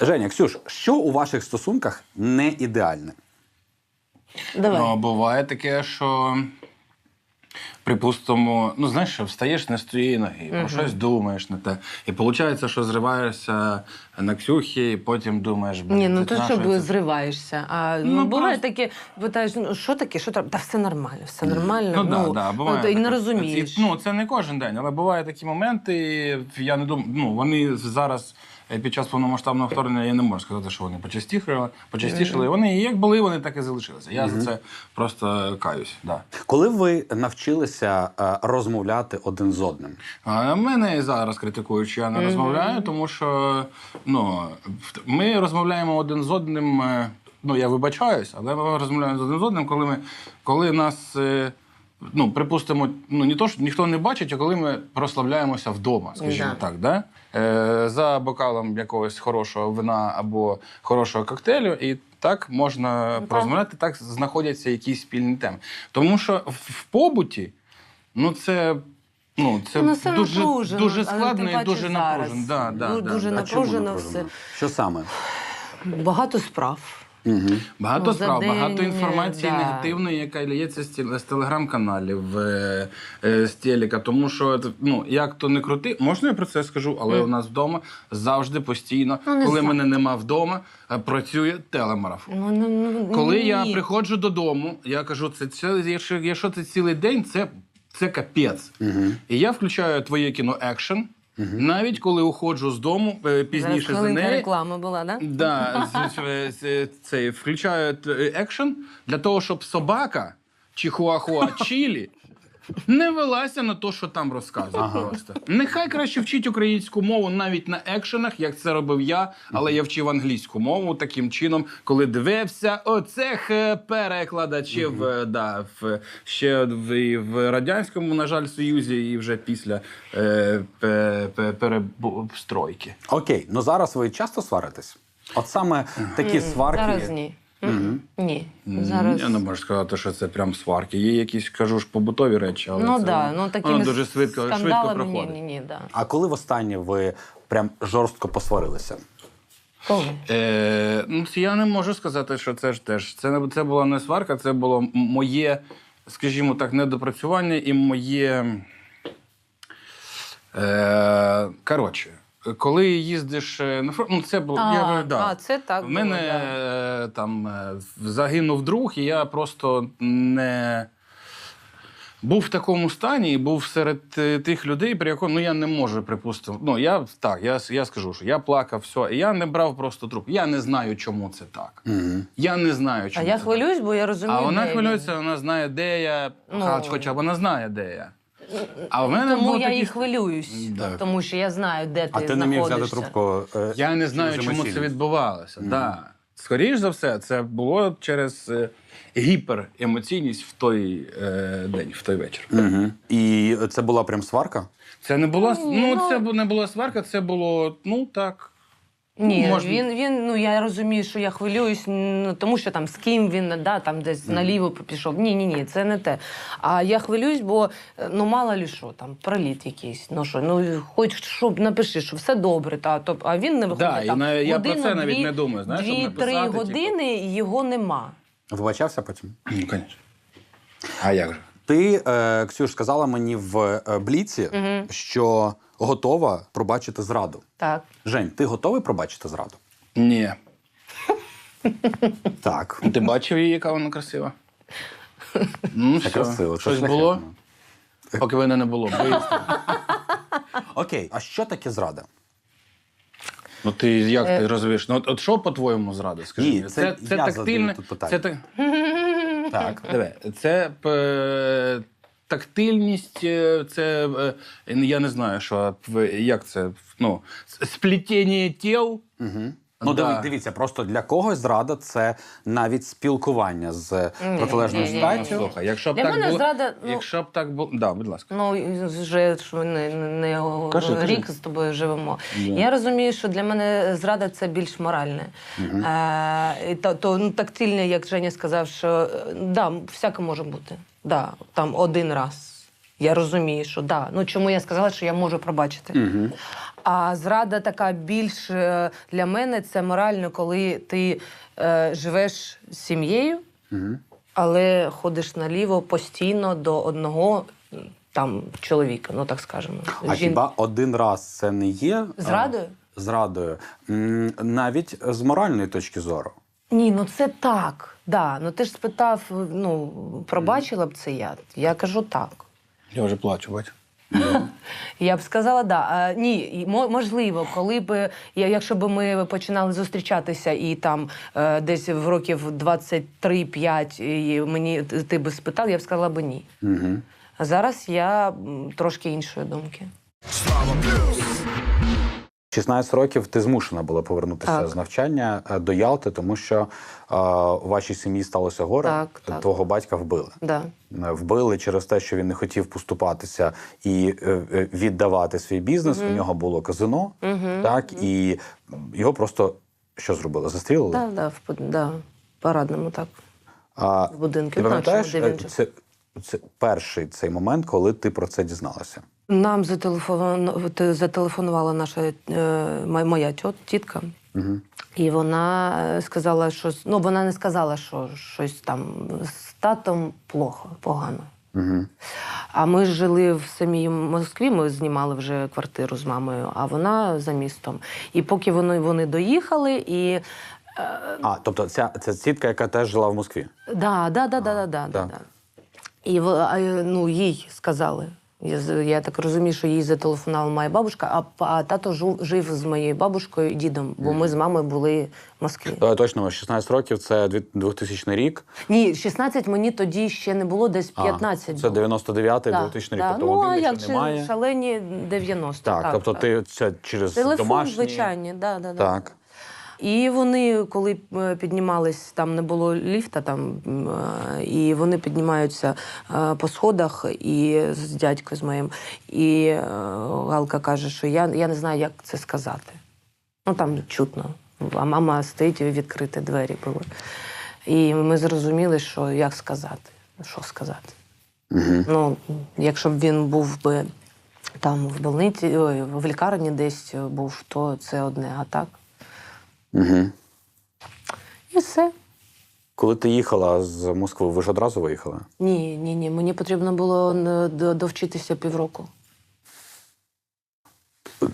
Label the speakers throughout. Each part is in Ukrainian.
Speaker 1: Женя, Ксюш, що у ваших стосунках не ідеальне?
Speaker 2: Давай.
Speaker 3: Ну, буває таке, що. Припустимо, ну знаєш, що встаєш не з тієї ноги, про щось думаєш на те. І виходить, що зриваєшся на Ксюхі, і потім думаєш, блін,
Speaker 2: Ні, ну
Speaker 3: це
Speaker 2: то щоб
Speaker 3: це?
Speaker 2: зриваєшся. А ну,
Speaker 3: Ну,
Speaker 2: буває
Speaker 3: просто-
Speaker 2: таке, питаєш, ну що таке, що треба? Та все нормально, все нормально.
Speaker 3: Ну, да, да, буває
Speaker 2: то і не розумієш.
Speaker 3: Ці- Ну, це не кожен день, але бувають такі моменти. Я не думаю, ну вони зараз під час повномасштабного вторгнення я не можу сказати, що вони почастішали. почастішали. Вони як були, вони так і залишилися. Я за це просто каюсь. Да.
Speaker 1: Коли ви навчилися е, розмовляти один з одним?
Speaker 3: А мене і зараз критикують, що я не розмовляю, тому що ну, в- ми розмовляємо один з одним. е, Ну, я вибачаюсь, але ми розмовляємо один з одним, коли ми коли нас. е, Ну, припустимо, ну не то, що ніхто не бачить, а коли ми розслабляємося вдома, скажімо
Speaker 2: Да.
Speaker 3: так, да? Е, за бокалом якогось хорошого вина або хорошого коктейлю, і так можна порозмовляти, так знаходяться якісь спільні теми. Тому що в, в побуті, ну це. Ну, це,
Speaker 2: Ну, це
Speaker 3: дуже,
Speaker 2: напружено,
Speaker 3: дуже складно і дуже напружено. Да, да,
Speaker 2: Ну, дуже
Speaker 3: да.
Speaker 2: Напружено
Speaker 1: напружено?
Speaker 2: все.
Speaker 1: Що саме?
Speaker 2: Багато справ.
Speaker 1: Угу.
Speaker 3: Багато
Speaker 2: Ну,
Speaker 3: справ,
Speaker 2: день,
Speaker 3: багато інформації
Speaker 2: да.
Speaker 3: негативної, яка лється з, з телеграм-каналів, е, з телека. Тому що ну, як то не крути, можна я про це скажу, але у нас вдома завжди постійно,
Speaker 2: Ну, не
Speaker 3: коли мене нема вдома, е, працює телемарафон.
Speaker 2: Ну, ну, ну,
Speaker 3: Коли
Speaker 2: ні.
Speaker 3: я приходжу додому, я кажу, це, це якщо, якщо це цілий день, це, це капець. І я включаю твоє кіно екшен. Навіть коли уходжу з дому е,
Speaker 2: Зараз
Speaker 3: пізніше за неї,
Speaker 2: реклама була, да?
Speaker 3: Да, з- з- з- цей, включаю екшен для того, щоб собака чихуахуа чілі не велася на те, що там розказують просто. Нехай краще вчить українську мову навіть на екшенах, як це робив я, але я вчив англійську мову таким чином, коли дивився оцех е, перекладачів е, да, в, ще в, і в Радянському, на жаль, Союзі, і вже після е, пе-.
Speaker 1: Окей, ну зараз ви часто сваритесь? От саме такі сварки.
Speaker 2: Зараз ні. Ні. Зараз.
Speaker 3: Я не можу сказати, що це прям сварки. Є якісь, кажу ж, побутові речі, але
Speaker 2: Ну
Speaker 3: це,
Speaker 2: да, ну такими
Speaker 3: воно дуже швидко, швидко проходить.
Speaker 2: ні, ні, ні, да.
Speaker 1: А коли востаннє ви прям жорстко посварилися?
Speaker 2: Коли?
Speaker 3: Е, ну, я не можу сказати, що це ж теж. Це, не- це була не сварка, це було моє, скажімо так, недопрацювання і моє. Е, коротше, коли їздиш е, на фронт, ну це було.
Speaker 2: А,
Speaker 3: я, да.
Speaker 2: а, це так
Speaker 3: В мене
Speaker 2: було, да.
Speaker 3: е, там е, загинув друг, і я просто не. Був в такому стані і був серед тих людей, при якому ну я не можу припустити. Ну я так, я, я скажу, що я плакав, все. І я не брав просто труп. Я не знаю, чому це так.
Speaker 1: Угу.
Speaker 3: Я не знаю, чому.
Speaker 2: А я
Speaker 3: це
Speaker 2: хвилююсь, бо я розумію.
Speaker 3: А вона
Speaker 2: де він.
Speaker 3: хвилюється, вона знає, де я,
Speaker 2: Ну.
Speaker 3: хоча б вона знає, де я. А в мене
Speaker 2: Тому
Speaker 3: був
Speaker 2: я і хвилююсь,
Speaker 3: Да.
Speaker 2: тому що я знаю, де ти
Speaker 1: А ти не міг взяти
Speaker 2: знаходишся.
Speaker 1: трубку. е,
Speaker 3: Я не знаю,
Speaker 1: через
Speaker 3: чому це
Speaker 1: емоційність?
Speaker 3: відбувалося. Да. Скоріш за все, це було через е, гіперемоційність в той е, день, в той вечір.
Speaker 1: Угу. І це була прям сварка?
Speaker 3: Це не була
Speaker 2: Ні,
Speaker 3: ну,
Speaker 2: ну-
Speaker 3: це бу- не була сварка, це було ну так.
Speaker 2: Ні,
Speaker 3: Можна-
Speaker 2: він, він, ну я розумію, що я хвилююсь, ну тому що там з ким він да, там десь наліво пішов. Ні, ні, ні, це не те. А я хвилююсь, бо е, ну мало лі що, там проліт якийсь. Ну що, ну хоч щоб напиши, що все добре, та то а він не виходить.
Speaker 3: Да, і на- я про це навіть
Speaker 2: дві,
Speaker 3: не думаю, знаєш,
Speaker 2: Дві-три
Speaker 3: написати, типу.
Speaker 2: години і його нема.
Speaker 1: Вибачався потім?
Speaker 3: Ну, звісно. А як же?
Speaker 1: Ти, е, Ксюш, сказала мені в е, бліці, що готова пробачити зраду.
Speaker 2: Так.
Speaker 1: Жень, ти готовий пробачити зраду?
Speaker 3: Ні.
Speaker 1: Так.
Speaker 3: Ти бачив її, яка вона красива? Ну, все.
Speaker 1: красиво. це
Speaker 3: Щось
Speaker 1: шляхетно.
Speaker 3: було, поки мене не було. Виїзд.
Speaker 1: Окей, а що таке зрада?
Speaker 3: Ну ти як ти розумієш? Ну от, от що по-твоєму зрада? Скажи
Speaker 1: Ні,
Speaker 3: мені?
Speaker 1: це
Speaker 3: це, це
Speaker 1: я
Speaker 3: тактильне.
Speaker 1: задаю тут питання.
Speaker 3: Це так. Диви, це е, тактильність, е, це е, я не знаю, що як це ну, с- тіл.
Speaker 1: Угу. Ну,
Speaker 3: Да.
Speaker 1: дивіться, просто для когось зрада це навіть спілкування з протилежною
Speaker 2: ні, ні,
Speaker 1: статтю.
Speaker 3: Слухай, якщо б
Speaker 2: Для
Speaker 3: так
Speaker 2: мене
Speaker 3: було,
Speaker 2: зрада, ну-
Speaker 3: якщо б так було, да, будь ласка.
Speaker 2: Ну, вже ж не, не
Speaker 3: Кажи, кажи.
Speaker 2: рік з тобою живемо. Я розумію, що для мене зрада це більш моральне. Е, то, то ну, тактильне, як Женя сказав, що е, да, всяке може бути. Да, там один раз. Я розумію, що да. Ну чому я сказала, що я можу пробачити.
Speaker 1: Угу.
Speaker 2: А зрада така більш е, для мене це морально, коли ти е, живеш з сім'єю,
Speaker 1: Угу.
Speaker 2: але ходиш наліво постійно до одного там чоловіка, ну так скажемо.
Speaker 1: А
Speaker 2: Жін-
Speaker 1: хіба один раз це не є
Speaker 2: Зрадою?
Speaker 1: зрадою? Навіть з моральної точки зору.
Speaker 2: Ні, ну це так. Да. Ну ти ж спитав, ну пробачила б це я. Я кажу так.
Speaker 3: Я вже плачу, бач.
Speaker 2: Я б сказала, да. А, ні, можливо, коли б я- якщо б ми починали зустрічатися і там е, десь в років 23-5 і мені ти би спитав, я б сказала б ні.
Speaker 1: Угу.
Speaker 2: А зараз я трошки іншої думки.
Speaker 1: 16 років ти змушена була повернутися
Speaker 2: Так.
Speaker 1: з навчання е, до Ялти, тому що е, у вашій сім'ї сталося горе.
Speaker 2: Так, так.
Speaker 1: Твого батька вбили.
Speaker 2: Да.
Speaker 1: Е, Вбили через те, що він не хотів поступатися і віддавати свій бізнес. У нього було казино, так і його просто що зробили? Застрілили?
Speaker 2: Да, да, в, да, парадному так.
Speaker 1: А
Speaker 2: В будинку.
Speaker 1: ти пам'ятаєш,
Speaker 2: де він
Speaker 1: це, це перший цей момент, коли ти про це дізналася.
Speaker 2: Нам зателефону- зателефонувала наша е, моя тітка.
Speaker 1: Угу.
Speaker 2: І вона е, сказала, що ну вона не сказала, що щось там з татом плохо, погано.
Speaker 1: Угу.
Speaker 2: А ми жили в самій Москві, ми знімали вже квартиру з мамою, а вона за містом. І поки вони, вони доїхали, і
Speaker 1: А, тобто ця, ця тітка, яка теж жила в Москві.
Speaker 2: да, да, да, да, да. І е, ну, їй сказали. Я, я так розумію, що їй зателефонувала моя бабушка, а, а тато жив, жив з моєю бабушкою і дідом, бо ми з мамою були в Москві.
Speaker 1: Давай точно, 16 років це 2000 рік.
Speaker 2: Ні, 16 мені тоді ще не було, десь 15
Speaker 1: А, це 99-й,
Speaker 2: Да,
Speaker 1: 2000 рік.
Speaker 2: да.
Speaker 1: Тобто
Speaker 2: Ну, а як
Speaker 1: немає.
Speaker 2: шалені 90
Speaker 1: Так, тобто ти це через
Speaker 2: Телефон
Speaker 1: домашній.
Speaker 2: звичайний, да, да, да. І вони, коли е, піднімались, там не було ліфта, там е, і вони піднімаються е, по сходах і з дядькою з моїм. І Галка каже, що я, я не знаю, як це сказати. Ну там чутно. А мама стоїть і відкриті двері були. І ми зрозуміли, що як сказати, що сказати.
Speaker 1: Угу.
Speaker 2: Ну, якщо б він був би там в больниці, ой, в лікарні десь був, то це одне, а так.
Speaker 1: Угу.
Speaker 2: І все.
Speaker 1: Коли ти їхала з Москви, ви ж одразу виїхали?
Speaker 2: Ні, ні, ні. Мені потрібно було е, довчитися півроку.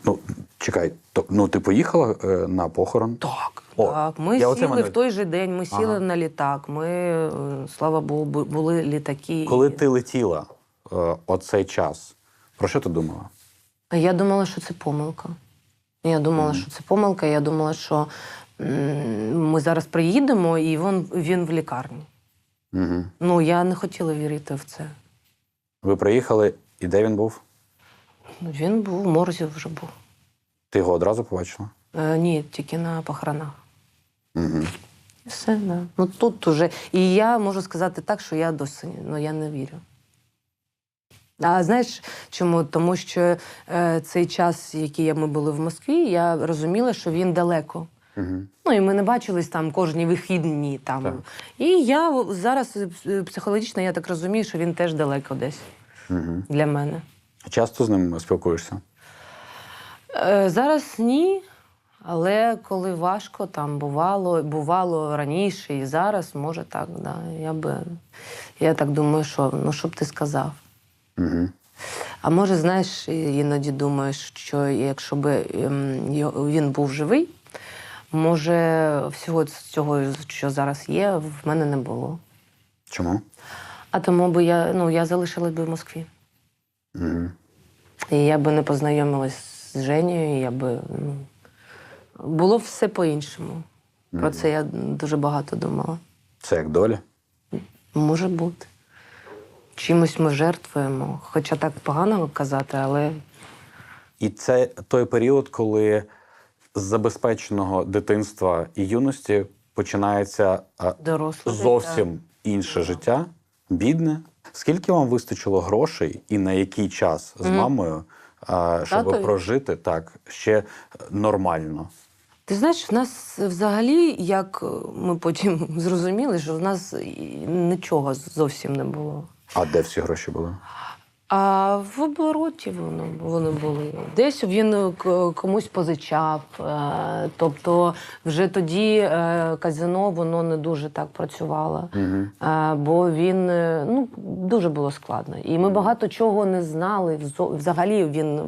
Speaker 1: Ну, чекай, то, ну ти поїхала е, на похорон?
Speaker 2: Так,
Speaker 1: О,
Speaker 2: так. Ми сіли
Speaker 1: мене-
Speaker 2: в той же день, ми сіли
Speaker 1: Ага.
Speaker 2: на літак. Ми, е, слава Богу, були літаки.
Speaker 1: Коли ти летіла е, оцей час, про що ти думала?
Speaker 2: Я думала, що це помилка. Я думала, що це помилка. Я думала, що ми зараз приїдемо, і він, він в лікарні.
Speaker 1: Угу.
Speaker 2: Ну, я не хотіла вірити в це.
Speaker 1: Ви приїхали, і де він був?
Speaker 2: Ну, Він був в морзі вже був.
Speaker 1: Ти його одразу побачила?
Speaker 2: Е, ні, тільки на похоронах.
Speaker 1: Угу.
Speaker 2: І Все, да. Ну тут уже. І я можу сказати так, що я досі ну, я не вірю. А знаєш чому? Тому що е, цей час, який ми були в Москві, я розуміла, що він далеко.
Speaker 1: Угу.
Speaker 2: Ну і ми не бачились там кожні вихідні. Там.
Speaker 1: Так.
Speaker 2: І я зараз е, психологічно я так розумію, що він теж далеко десь
Speaker 1: Угу.
Speaker 2: для мене.
Speaker 1: Часто з ним спілкуєшся?
Speaker 2: Е, зараз ні. Але коли важко, там бувало, бувало раніше і зараз, може так, да. Я би я так думаю, що ну що б ти сказав.
Speaker 1: Угу.
Speaker 2: А може, знаєш, іноді думаєш, що якщо б ем, він був живий, може, всього цього, що зараз є, в мене не було.
Speaker 1: Чому?
Speaker 2: А тому би я, ну, я залишилась би в Москві.
Speaker 1: Угу.
Speaker 2: І я би не познайомилась з Женєю, і я би. Ну, було все по-іншому. Про це я дуже багато думала.
Speaker 1: Це як доля?
Speaker 2: Може бути. Чимось ми жертвуємо. Хоча так погано казати, але
Speaker 1: І це той період, коли з забезпеченого дитинства і юності починається
Speaker 2: доросле. життя.
Speaker 1: зовсім інше життя, бідне. Скільки вам вистачило грошей і на який час з мамою, щоб
Speaker 2: Татові?
Speaker 1: прожити так ще нормально?
Speaker 2: Ти знаєш, в нас взагалі, як ми потім зрозуміли, що в нас нічого зовсім не було.
Speaker 1: А де всі гроші були?
Speaker 2: А в обороті воно вони були. Десь він е, комусь позичав. е, Тобто, вже тоді е, казино воно не дуже так працювало. Бо він ну дуже було складно. І ми багато чого не знали. Взагалі він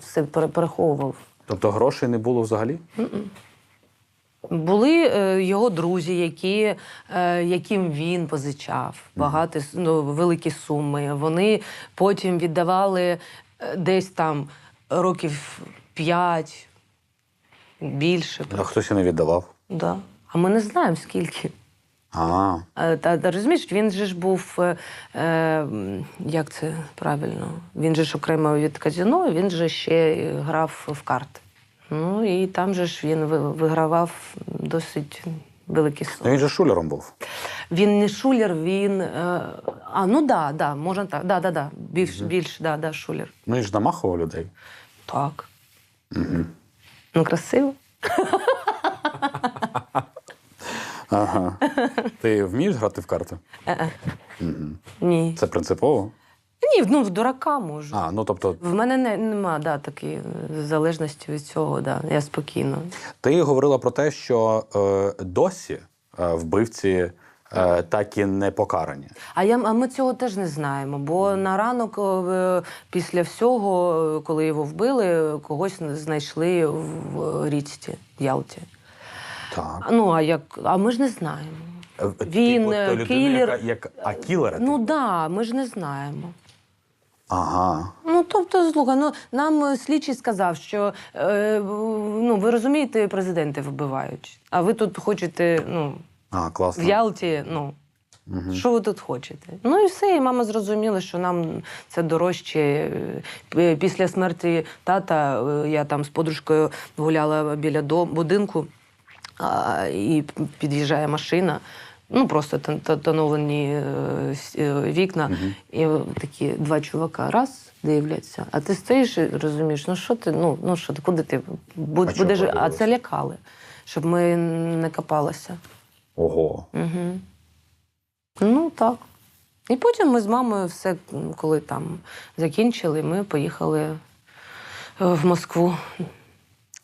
Speaker 2: все пере- переховував.
Speaker 1: Тобто грошей не було взагалі?
Speaker 2: Були е, його друзі, які, е, яким він позичав багато ну, великі суми. Вони потім віддавали е, десь там років п'ять, більше.
Speaker 1: А хтось і не віддавав.
Speaker 2: Да. А ми не знаємо скільки.
Speaker 1: А,
Speaker 2: Е, Та, та розумієш, він же ж був, е, е, як це правильно? Він же ж окремо від казино, він же ще грав в карти. Ну і там же ж він вигравав досить великі
Speaker 1: ну
Speaker 2: суми.
Speaker 1: він же шулером був.
Speaker 2: Він не шулер, він. Е, а, ну да, да, можна так. Да, да, да. Більш, більш, да, да, шулер.
Speaker 1: Ну він ж намахував людей.
Speaker 2: Так. Ну, красиво.
Speaker 1: Ага. Ти вмієш грати в карти?
Speaker 2: Ні.
Speaker 1: Це принципово?
Speaker 2: Ні, ну в дурака можу.
Speaker 1: А, ну тобто,
Speaker 2: В мене не, нема да, такої залежності від цього, да. я спокійно.
Speaker 1: ти говорила про те, що е, досі е, вбивці е, так і не покарані.
Speaker 2: А, я, а ми цього теж не знаємо, бо на ранок е, після всього, коли його вбили, когось знайшли в річці Ялті.
Speaker 1: Так.
Speaker 2: Ну, а як? А ми ж не знаємо.
Speaker 1: Е,
Speaker 2: Він, е,
Speaker 1: людина,
Speaker 2: кілер.
Speaker 1: Яка, як, а кілера?
Speaker 2: Ну
Speaker 1: типу?
Speaker 2: так, да, ми ж не знаємо.
Speaker 1: Ага.
Speaker 2: Ну, тобто, слухай, ну нам е, слідчий сказав, що е, ну, ви розумієте, президенти вбивають, а ви тут хочете, ну,
Speaker 1: А,
Speaker 2: в. Ялті, ну. Що ви тут хочете? Ну і все. І мама зрозуміла, що нам це дорожче. Е, Після смерті тата е, я там з подружкою гуляла біля будинку, а, і під'їжджає машина. Ну, просто тон- тон- тоновані е, е, вікна, і такі два чувака раз дивляться, а ти стоїш і розумієш, ну що ти, ну, ну що ти, куди ти Буд-
Speaker 1: А
Speaker 2: будеш? А це лякали, щоб ми не копалися.
Speaker 1: Ого.
Speaker 2: Угу. Ну так. І потім ми з мамою все, коли там закінчили, ми поїхали е, в Москву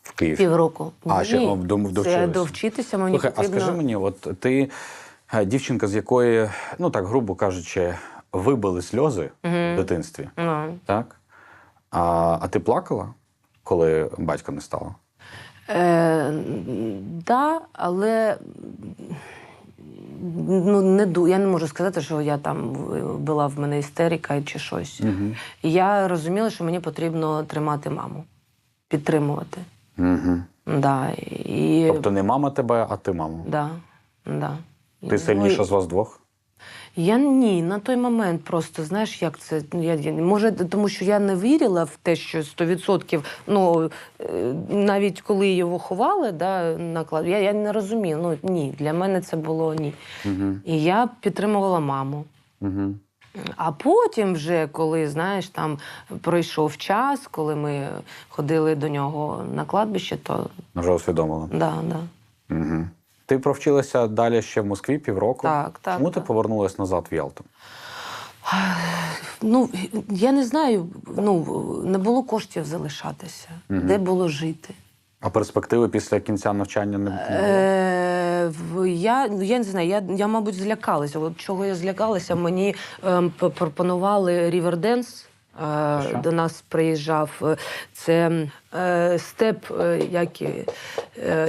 Speaker 1: В Київ.
Speaker 2: півроку.
Speaker 1: А, ще,
Speaker 2: Ні,
Speaker 1: довчилися.
Speaker 2: довчитися мені
Speaker 1: Слухай,
Speaker 2: потрібно.
Speaker 1: а скажи мені, от ти дівчинка, з якої, ну так грубо кажучи, вибили сльози в дитинстві,
Speaker 2: Ну.
Speaker 1: так? А, а ти плакала, коли батька не стало?
Speaker 2: Е, да, але ну, не я не можу сказати, що я там була в мене істерика чи щось. І я розуміла, що мені потрібно тримати маму, підтримувати.
Speaker 1: Угу.
Speaker 2: Да, і...
Speaker 1: Тобто не мама тебе, а ти маму.
Speaker 2: Да, да.
Speaker 1: Ти сильніша
Speaker 2: Ну,
Speaker 1: з вас двох?
Speaker 2: Я ні, на той момент просто знаєш, як це. ну, Я, я, може, тому що я не вірила в те, що 100%, ну е, навіть коли його ховали, да, на клад, я, я не розумію. Ну ні, для мене це було ні.
Speaker 1: Угу.
Speaker 2: І я підтримувала маму.
Speaker 1: Угу.
Speaker 2: А потім, вже коли знаєш, там пройшов час, коли ми ходили до нього на кладбище, то
Speaker 1: Вже усвідомила.
Speaker 2: да, да.
Speaker 1: Угу. Ти провчилася далі ще в Москві півроку.
Speaker 2: Так, так,
Speaker 1: Чому ти
Speaker 2: так.
Speaker 1: повернулась назад в Ялту?
Speaker 2: Ну, я не знаю, ну не було коштів залишатися, де було жити.
Speaker 1: А перспективи після кінця навчання не, було?
Speaker 2: Е, я, ну, я не знаю, я, я, мабуть, злякалася. От чого я злякалася, мені ем, п- пропонували ріверденс.
Speaker 1: Що?
Speaker 2: До нас приїжджав е, це е, степ, е, як е,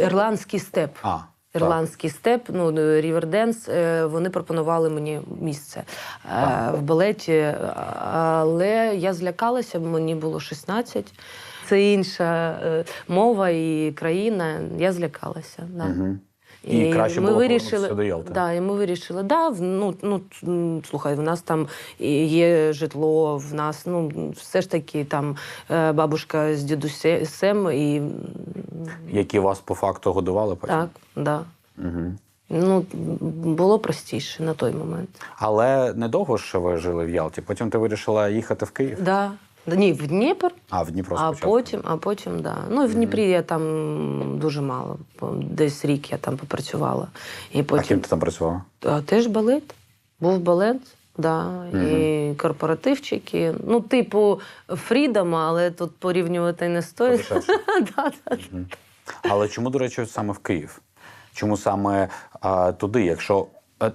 Speaker 2: ірландський степ.
Speaker 1: А.
Speaker 2: Ірландський степ, ну ріверденс. Вони пропонували мені місце так. в балеті, але я злякалася, мені було 16. Це інша е, мова і країна. Я злякалася. Да.
Speaker 1: Мгм. І краще було повернутися до Ялти.
Speaker 2: Да, і ми вирішили, да, ну, ну, слухай, в нас там є житло, в нас, ну, все ж таки там е, бабушка з дідусем, і
Speaker 1: Які вас по факту годували потім?
Speaker 2: так, да.
Speaker 1: Угу.
Speaker 2: Ну, було простіше на той момент.
Speaker 1: Але недовго ж ви жили в Ялті. Потім ти вирішила їхати в Київ.
Speaker 2: Да. Да, Ні, в Дніпр,
Speaker 1: А, в Дніпро
Speaker 2: а
Speaker 1: спочатку.
Speaker 2: потім, а потім, да. Ну, в Дніпрі я там дуже мало. Десь рік я там попрацювала. І
Speaker 1: А ким ти там працювала?
Speaker 2: а, теж балет. Був балет. Да, і корпоративчики. Ну, типу Фрідома, але тут порівнювати не стоїть. Да, да.
Speaker 1: Але чому, до речі, саме в Київ? Чому саме а, туди? Якщо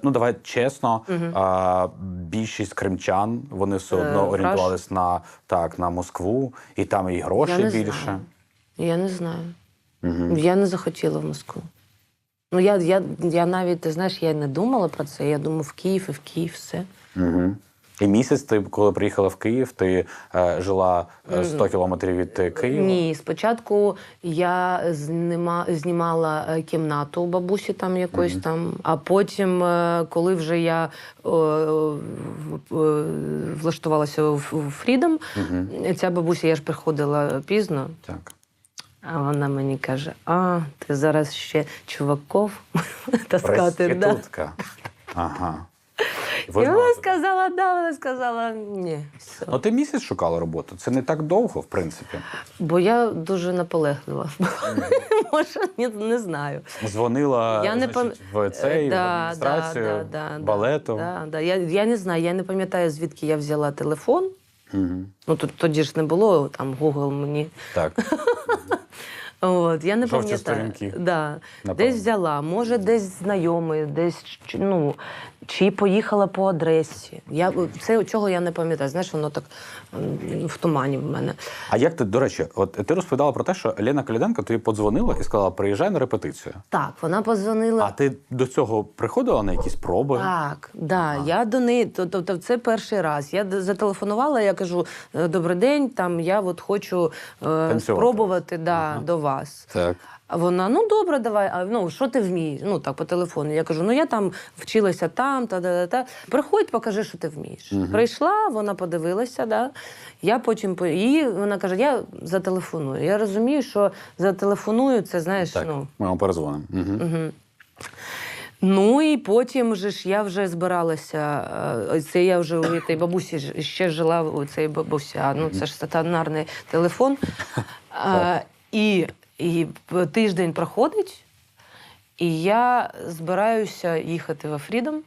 Speaker 1: ну давай чесно, а, більшість кримчан вони все
Speaker 2: Е,
Speaker 1: одно
Speaker 2: в
Speaker 1: орієнтувались на так на Москву, і там і
Speaker 2: Я
Speaker 1: гроші
Speaker 2: не
Speaker 1: більше.
Speaker 2: знаю. Я не знаю.
Speaker 1: Угу.
Speaker 2: Я не захотіла в Москву. Ну, я, я, я навіть, ти знаєш, я не думала про це. Я думаю, в Київ і в Київ все.
Speaker 1: Угу. І місяць ти, коли приїхала в Київ, ти е, жила е, 100 кілометрів від е, Києва.
Speaker 2: Ні, спочатку я знима, знімала е, кімнату у бабусі там якоїсь там, а потім, е, коли вже я е, е, влаштувалася в Фрідом, ця бабуся, я ж приходила пізно,
Speaker 1: Так.
Speaker 2: а вона мені каже: А, ти зараз ще чуваков таскати. Да.
Speaker 1: Ага.
Speaker 2: І вона сказала, да, вона сказала ні. Все.
Speaker 1: Ну, ти місяць шукала роботу. Це не так довго, в принципі.
Speaker 2: Бо я дуже наполеглива. Може, ні, не знаю.
Speaker 1: Дзвонила
Speaker 2: Я не
Speaker 1: значить,
Speaker 2: пам-
Speaker 1: в цей,
Speaker 2: Е,
Speaker 1: в адміністрацію,
Speaker 2: да, да, да,
Speaker 1: балету.
Speaker 2: Да, да. Я, я не знаю, я не пам'ятаю, звідки я взяла телефон.
Speaker 1: Мгм.
Speaker 2: Ну тут тоді ж не було там Google мені.
Speaker 1: Так.
Speaker 2: От, я не пам'ятаю. Да.
Speaker 1: Напевно.
Speaker 2: Десь взяла, може, десь знайомий, десь ну, чи поїхала по адресі. Я, це чого я не пам'ятаю. Знаєш, воно так в тумані в мене.
Speaker 1: А як ти, до речі, от ти розповідала про те, що Лена Коляденко тобі подзвонила і сказала, приїжджай на репетицію.
Speaker 2: Так, вона позвонила.
Speaker 1: А ти до цього приходила на якісь проби?
Speaker 2: Так, да, я до неї, то- тобто це перший раз. Я зателефонувала, я кажу: «Е, добрий день, там я от хочу е, спробувати да, до вас.
Speaker 1: Так.
Speaker 2: А вона, ну добре, давай. А ну що ти вмієш? Ну так по телефону. Я кажу, ну я там вчилася там, та та та та. Приходь, покажи, що ти вмієш. Прийшла, вона подивилася, да. Я потім по- і вона каже: я зателефоную. Я розумію, що зателефоную, це знаєш,
Speaker 1: Так,
Speaker 2: ну.
Speaker 1: ми вам перезвонимо. Угу.
Speaker 2: Ну і потім же ж я вже збиралася. е, Це я вже у тій бабусі ще жила у цій бабусі. А ну це ж стаціонарний телефон. А, і, і тиждень проходить, і я збираюся їхати во Фрідом,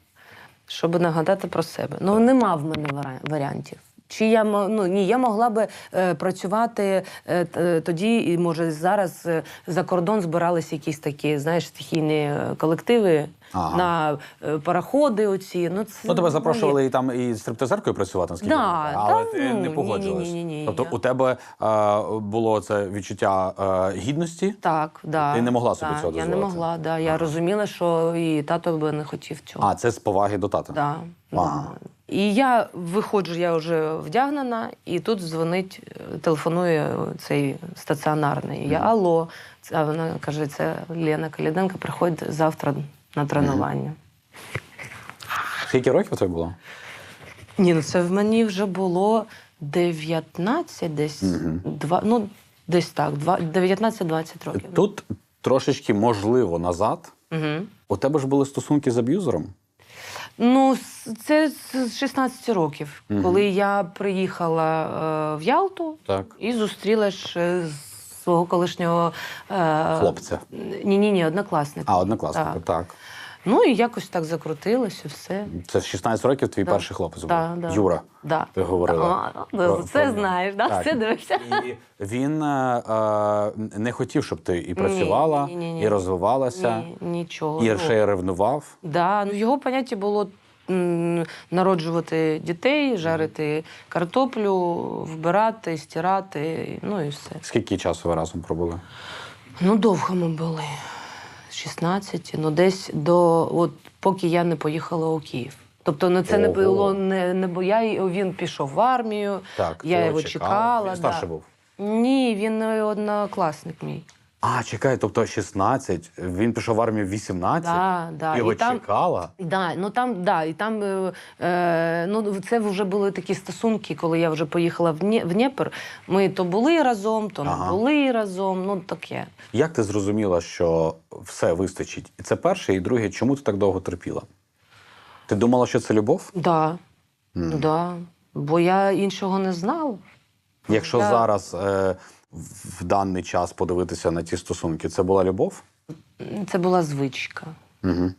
Speaker 2: щоб нагадати про себе. Ну нема в мене варіантів. Чи я ну ні, я могла би е, працювати е, е, тоді, і може зараз е, за кордон збиралися якісь такі, знаєш, стихійні е, колективи
Speaker 1: Ага.
Speaker 2: на е, пароходи. Оці ну це
Speaker 1: Ну, тебе
Speaker 2: моє.
Speaker 1: запрошували і там і стриптизеркою працювати, наскільки
Speaker 2: Да,
Speaker 1: але
Speaker 2: та,
Speaker 1: ти
Speaker 2: ну,
Speaker 1: не
Speaker 2: ні-ні-ні-ні-ні.
Speaker 1: Тобто
Speaker 2: Я-
Speaker 1: у тебе е, було це відчуття е, гідності.
Speaker 2: Так, да.
Speaker 1: Ти не могла собі
Speaker 2: да,
Speaker 1: цього
Speaker 2: Я не могла, да. Я розуміла, що і тато би не хотів цього.
Speaker 1: А, це з поваги до тата.
Speaker 2: Да,
Speaker 1: Ага.
Speaker 2: да. І я виходжу, я вже вдягнена, і тут дзвонить, е, телефонує цей стаціонарний. Я алло. А вона каже: це Лена Каліденко, приходь завтра на тренування.
Speaker 1: Скільки років тобі було?
Speaker 2: Ні, ну це в мені вже було 19 десь, два, ну десь так, 19-20 років.
Speaker 1: Тут трошечки можливо назад.
Speaker 2: Угу.
Speaker 1: У тебе ж були стосунки з аб'юзером?
Speaker 2: Ну, це з 16 років, коли я приїхала е, в Ялту
Speaker 1: Так.
Speaker 2: і зустріла ж е, свого колишнього е,
Speaker 1: Хлопця.
Speaker 2: Ні, ні, ні, однокласника.
Speaker 1: А, однокласника,
Speaker 2: Так.
Speaker 1: так.
Speaker 2: Ну і якось так закрутилося, все.
Speaker 1: Це з 16 років твій
Speaker 2: Да.
Speaker 1: перший хлопець був.
Speaker 2: Да, да.
Speaker 1: Юра.
Speaker 2: Да.
Speaker 1: Ти говорила.
Speaker 2: А,
Speaker 1: Про-
Speaker 2: ну, все
Speaker 1: про-
Speaker 2: знаєш, да?
Speaker 1: Так.
Speaker 2: все дивишся.
Speaker 1: І він е, е, не хотів, щоб ти і працювала,
Speaker 2: ні, ні, ні.
Speaker 1: і розвивалася,
Speaker 2: Ні, нічого.
Speaker 1: і
Speaker 2: Ну,
Speaker 1: ще й ревнував.
Speaker 2: Да, ну його поняття було народжувати дітей, жарити картоплю, вбирати, стирати, ну і все.
Speaker 1: Скільки часу ви разом пробули?
Speaker 2: Ну, довго ми були. 16, ну десь до от поки я не поїхала у Київ. Тобто ну, це не
Speaker 1: Ого.
Speaker 2: було не, не бо я він пішов в армію,
Speaker 1: Так,
Speaker 2: я його
Speaker 1: чекала.
Speaker 2: чекала.
Speaker 1: Він старший
Speaker 2: да.
Speaker 1: був?
Speaker 2: Ні, він е, однокласник мій.
Speaker 1: А, чекай, тобто 16, він пішов в армію в 18,
Speaker 2: Да, да.
Speaker 1: його
Speaker 2: І там-
Speaker 1: чекала?
Speaker 2: Да, ну там, да, і там е, е, ну, це вже були такі стосунки, коли я вже поїхала в, Дні- Дніпр. Ми то були разом, то
Speaker 1: Ага.
Speaker 2: не були разом. Ну таке.
Speaker 1: Як ти зрозуміла, що все вистачить? І це перше, і друге, чому ти так довго терпіла? Ти думала, що це любов?
Speaker 2: Да, да. Бо я іншого не знала.
Speaker 1: Якщо
Speaker 2: Я-
Speaker 1: зараз е, в даний час подивитися на ті стосунки, це була любов?
Speaker 2: Це була звичка.
Speaker 1: Угу.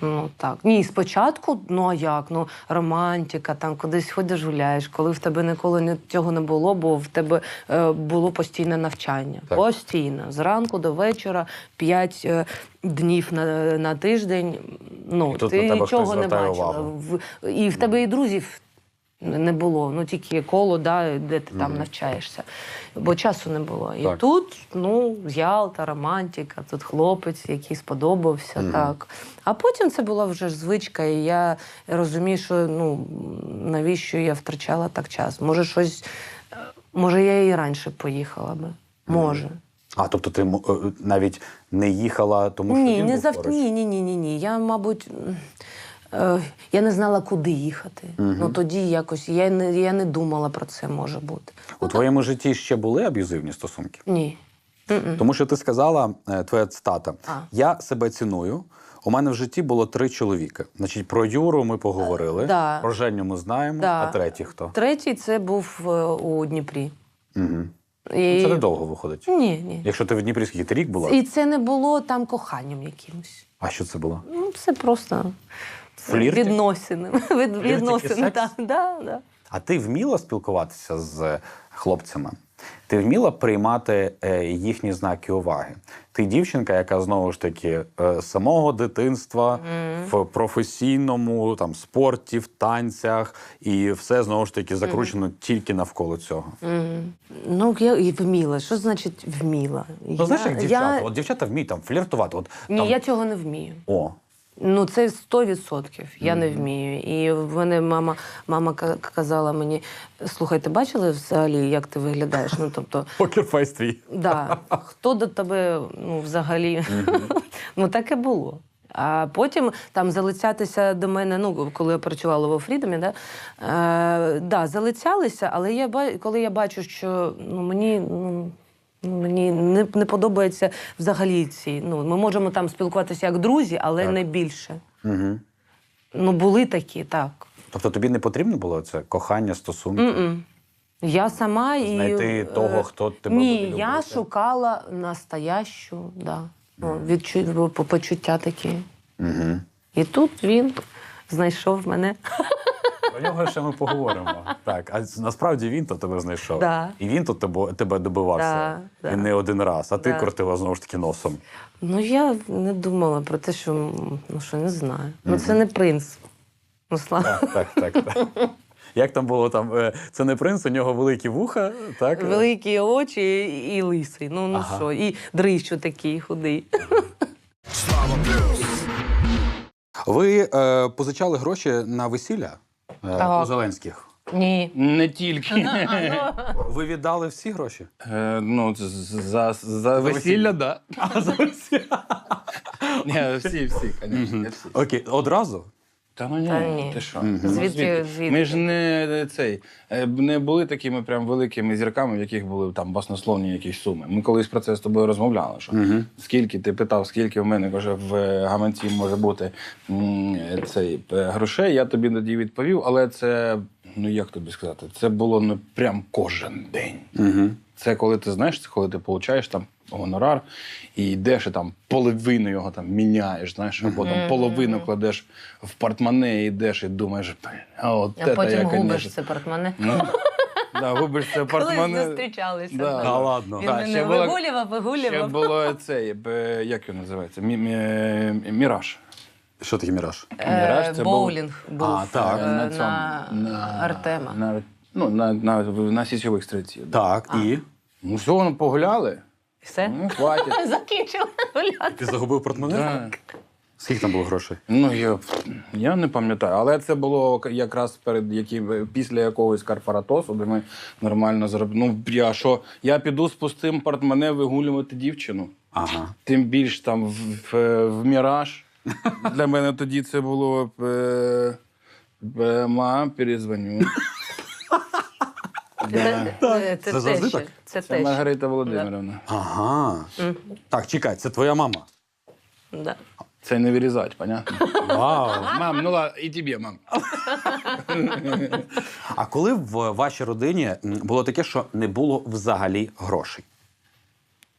Speaker 2: Ну так. Ні, спочатку, ну а як? Ну, романтика, там кудись ходиш гуляєш, коли в тебе ніколи цього не було, бо в тебе е, було постійне навчання.
Speaker 1: Так.
Speaker 2: Постійно. Зранку до вечора, п'ять е, днів на, на тиждень. Ну,
Speaker 1: І
Speaker 2: ти нічого не бачила.
Speaker 1: увагу.
Speaker 2: В, і в тебе і друзів не було. Ну тільки коло, да, де ти там навчаєшся. Бо часу не було. І
Speaker 1: Так.
Speaker 2: тут, ну, Ялта, романтика, тут хлопець, який сподобався, так. А потім це була вже звичка, і я розумію, що ну, навіщо я втрачала так час. Може, щось, е, може, я і раніше поїхала би. Може.
Speaker 1: А тобто ти е, навіть не їхала, тому що
Speaker 2: Ні,
Speaker 1: він
Speaker 2: не
Speaker 1: був
Speaker 2: зав...
Speaker 1: поруч?
Speaker 2: ні, ні, ні, ні, ні. Я, мабуть, е, я не знала, куди їхати. Ну тоді якось я не, я не думала про це може бути.
Speaker 1: У твоєму житті ще були аб'юзивні стосунки?
Speaker 2: Ні. М-м.
Speaker 1: Тому що ти сказала, е, твоя цитата:
Speaker 2: А.
Speaker 1: Я себе ціную. У мене в житті було три чоловіка. Значить, про Юру ми поговорили.
Speaker 2: Е, да.
Speaker 1: Про Женю ми знаємо.
Speaker 2: Да.
Speaker 1: А третій хто?
Speaker 2: Третій це був е, у Дніпрі.
Speaker 1: Угу.
Speaker 2: І...
Speaker 1: Це недовго виходить.
Speaker 2: Ні, ні.
Speaker 1: Якщо ти в Дніпрі скільки ти рік була,
Speaker 2: І це не було там коханням якимось.
Speaker 1: а що це було?
Speaker 2: Ну, це просто
Speaker 1: Флірти?
Speaker 2: відносини. Від, відносини, так. Да, да.
Speaker 1: А ти вміла спілкуватися з хлопцями? Ти вміла приймати е, їхні знаки уваги? Ти дівчинка, яка знову ж таки е, з самого дитинства в професійному там спорті, в танцях, і все знову ж таки закручено тільки навколо цього.
Speaker 2: Мгм. Ну, я і вміла. Що значить вміла?
Speaker 1: Ну, знаєш, як
Speaker 2: Я-
Speaker 1: дівчата?
Speaker 2: Я...
Speaker 1: От дівчата вміють там фліртувати. От,
Speaker 2: Ні,
Speaker 1: там,
Speaker 2: я цього не вмію.
Speaker 1: О,
Speaker 2: Ну, це 100%. Я не вмію. І в мене мама, мама ка- казала мені: слухай, ти бачила взагалі, як ти виглядаєш? Ну, тобто,
Speaker 1: покерфейс твій.
Speaker 2: да, хто до тебе ну, взагалі? ну, таке було. А потім там залицятися до мене, ну коли я працювала во Фрідомі, да, е, да, залицялися, але я коли я бачу, що ну, мені. Ну, Мені не, не подобається взагалі ці. Ну, ми можемо там спілкуватися як друзі, але
Speaker 1: Так.
Speaker 2: не більше.
Speaker 1: Угу.
Speaker 2: Ну, були такі, так.
Speaker 1: Тобто тобі не потрібно було це кохання, стосунки?
Speaker 2: М-м. Я сама і.
Speaker 1: Знайти
Speaker 2: е,
Speaker 1: того, хто тебе
Speaker 2: Ні,
Speaker 1: буде
Speaker 2: я шукала настоящу, да. ну, відчу... почуття такі.
Speaker 1: Угу.
Speaker 2: І тут він знайшов мене.
Speaker 1: Про нього ще ми поговоримо. Так, а насправді він то тебе знайшов.
Speaker 2: Да.
Speaker 1: І він тут тебе, тебе добивався.
Speaker 2: Да, да.
Speaker 1: І не один раз, а ти
Speaker 2: Да.
Speaker 1: крутила знову ж таки носом.
Speaker 2: Ну, я не думала про те, що ну що не знаю. Ну, це не принц. Ну, слава.
Speaker 1: Так, так, так. так. Як там було там? е, Це не принц, у нього великі вуха, так?
Speaker 2: Великі очі і лисий. Ну, ну
Speaker 1: Ага.
Speaker 2: що, і дрищу такий худий. Слава!
Speaker 1: Ви е, позичали гроші на весілля
Speaker 2: Так.
Speaker 1: у Зеленських.
Speaker 2: Ні.
Speaker 3: Не тільки.
Speaker 1: Ви віддали всі гроші?
Speaker 3: Е, ну, з- з- за, за
Speaker 1: весілля.
Speaker 3: так. так.
Speaker 1: А за весілля?
Speaker 3: Ні, всі, всі, звісно, всі.
Speaker 1: Окей, одразу?
Speaker 3: Та ну ні,
Speaker 2: Та ні.
Speaker 3: ти що? Ну,
Speaker 2: Звідки- звідки?
Speaker 3: Ми ж не цей е, не були такими прям великими зірками, в яких були там баснословні якісь суми. Ми колись про це з тобою розмовляли. Що
Speaker 1: Мгм.
Speaker 3: скільки ти питав, скільки в мене каже, в гаманці може бути цей е, грошей? Я тобі тоді відповів, але це ну як тобі сказати, це було ну прям кожен день.
Speaker 1: Угу.
Speaker 3: Це коли ти знаєш, це коли ти получаєш там гонорар і йдеш і там половину його там міняєш, знаєш, або там половину кладеш в портмоне і йдеш і думаєш, а от
Speaker 2: А
Speaker 3: це
Speaker 2: потім
Speaker 3: я,
Speaker 2: губиш
Speaker 3: конечно».
Speaker 2: це портмоне.
Speaker 3: Ну, да, губиш це
Speaker 2: Коли
Speaker 3: портмоне.
Speaker 2: зустрічалися.
Speaker 3: Да.
Speaker 1: А ладно.
Speaker 2: Він мене
Speaker 3: була-
Speaker 2: вигулював,
Speaker 3: Ще було цей, як його називається? Мі- мі- Міраж.
Speaker 1: Що таке міраж?
Speaker 3: Міраж
Speaker 2: Е,
Speaker 3: це був-
Speaker 2: боулінг був
Speaker 1: А, так.
Speaker 2: е,
Speaker 3: на
Speaker 2: на,
Speaker 3: цьому, на
Speaker 2: Артема.
Speaker 3: На, ну, на, на, на січових стрільців.
Speaker 1: Так, і?
Speaker 3: Ну, все, ну, погуляли.
Speaker 2: Все?
Speaker 3: Ну, хватить.
Speaker 2: Закінчили гуляти.
Speaker 1: Ти загубив портмоне? Скільки там було грошей?
Speaker 3: Ну, я, я не пам'ятаю, але це було якраз перед яким, після якогось карпаратосу, де ми нормально заробили. Ну, я що, я піду з пустим портмоне вигулювати дівчину.
Speaker 1: Ага.
Speaker 3: Тим більш там в, в, в міраж. Для мене тоді це було е, е, мам, перезвоню. Да.
Speaker 2: Це,
Speaker 1: Це завжди
Speaker 2: теща.
Speaker 1: так?
Speaker 2: Це
Speaker 3: Це
Speaker 2: теща.
Speaker 3: Маргарита Володимирівна.
Speaker 1: Ага. Так, чекай, це твоя мама.
Speaker 2: Да.
Speaker 3: Це не вирізати, понятно?
Speaker 1: Вау.
Speaker 3: Мам, ну ладно, і тобі, мам.
Speaker 1: А коли в вашій родині м, було таке, що не було взагалі грошей?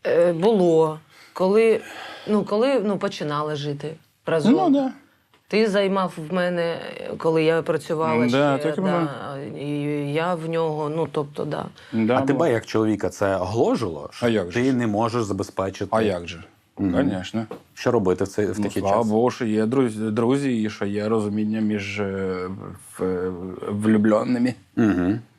Speaker 2: Е, було. Коли, ну, коли ну, починали жити разом.
Speaker 3: Ну, да.
Speaker 2: Ти займав в мене, коли я працювала
Speaker 3: да,
Speaker 2: ще,
Speaker 3: так і
Speaker 2: да, і я в нього, ну тобто, да.
Speaker 3: Да,
Speaker 1: А
Speaker 3: бо...
Speaker 1: тебе, як чоловіка, це гложило? що
Speaker 3: А як же
Speaker 1: ти не можеш забезпечити.
Speaker 3: А як же? Звісно.
Speaker 1: Що робити в цей в
Speaker 3: Ну,
Speaker 1: такий
Speaker 3: слава
Speaker 1: час?
Speaker 3: Богу, що є друзі, друзі, і що є розуміння між е, в- влюбленими.
Speaker 1: Угу.